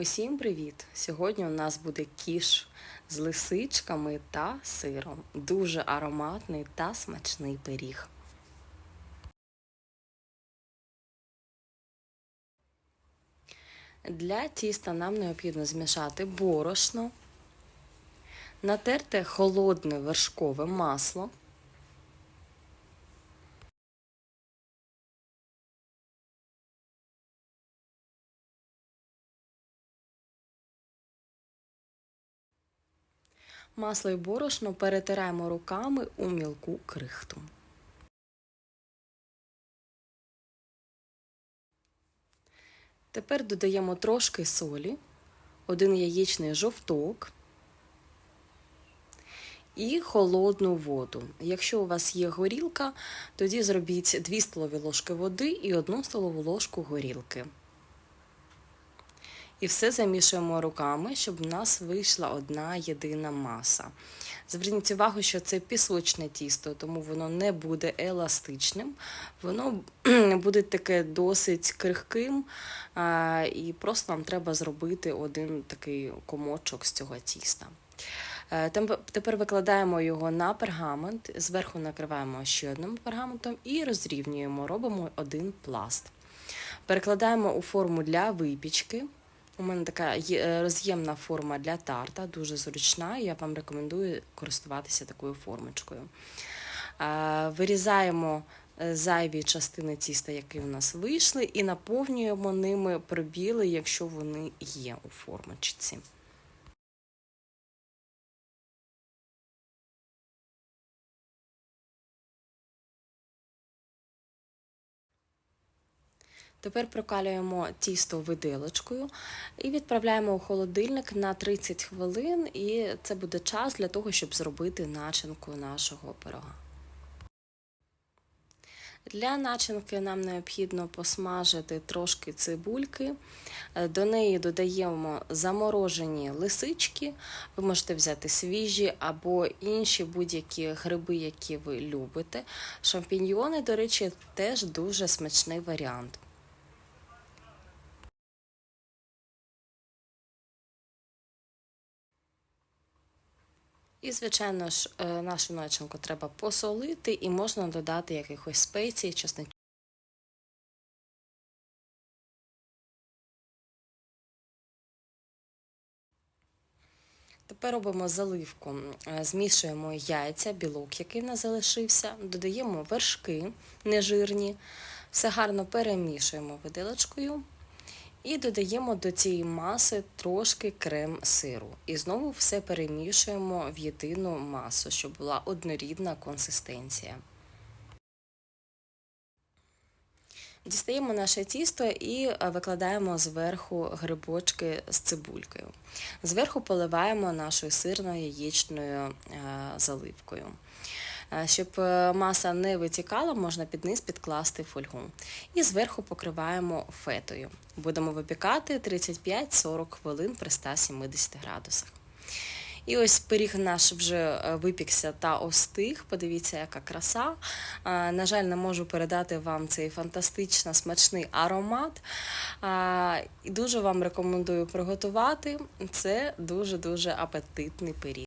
Усім привіт! Сьогодні у нас буде кіш з лисичками та сиром. Дуже ароматний та смачний пиріг. Для тіста нам необхідно змішати борошно, натерте холодне вершкове масло. Масло і борошно перетираємо руками у мілку крихту. Тепер додаємо трошки солі, один яєчний жовток і холодну воду. Якщо у вас є горілка, тоді зробіть 2 столові ложки води і 1 столову ложку горілки. І все замішуємо руками, щоб в нас вийшла одна єдина маса. Зверніть увагу, що це пісочне тісто, тому воно не буде еластичним, воно буде таке досить крихким, і просто нам треба зробити один такий комочок з цього тіста. Е, тепер викладаємо його на пергамент, зверху накриваємо ще одним пергаментом і розрівнюємо, робимо один пласт. Перекладаємо у форму для випічки. У мене така е, роз'ємна форма для тарта, дуже зручна. Я вам рекомендую користуватися такою формочкою. Вирізаємо е, зайві частини тіста, які у нас вийшли, і наповнюємо ними пробіли, якщо вони є у формочці. Тепер прокалюємо тісто виделочкою і відправляємо у холодильник на 30 хвилин, і це буде час для того, щоб зробити начинку нашого пирога. Для начинки нам необхідно посмажити трошки цибульки, до неї додаємо заморожені лисички, ви можете взяти свіжі або інші будь-які гриби, які ви любите. Шампіньйони, до речі, теж дуже смачний варіант. І, звичайно ж, е, нашу начинку треба посолити і можна додати якихось спецій, чесничок. Тепер робимо заливку, е, змішуємо яйця, білок, який в нас залишився, додаємо вершки нежирні, все гарно перемішуємо виделочкою. І додаємо до цієї маси трошки крем сиру. І знову все перемішуємо в єдину масу, щоб була однорідна консистенція. Дістаємо наше тісто і е, викладаємо зверху грибочки з цибулькою. Зверху поливаємо нашою сирною яєчною е, заливкою. Е, щоб е, маса не витікала, можна під низ підкласти фольгу. І зверху покриваємо фетою. Будемо випікати 35-40 хвилин при 170 градусах. І ось пиріг наш вже е, випікся та остиг. Подивіться, яка краса. На жаль, не можу передати вам цей фантастично смачний аромат. І дуже вам рекомендую приготувати. Це дуже-дуже апетитний пиріг.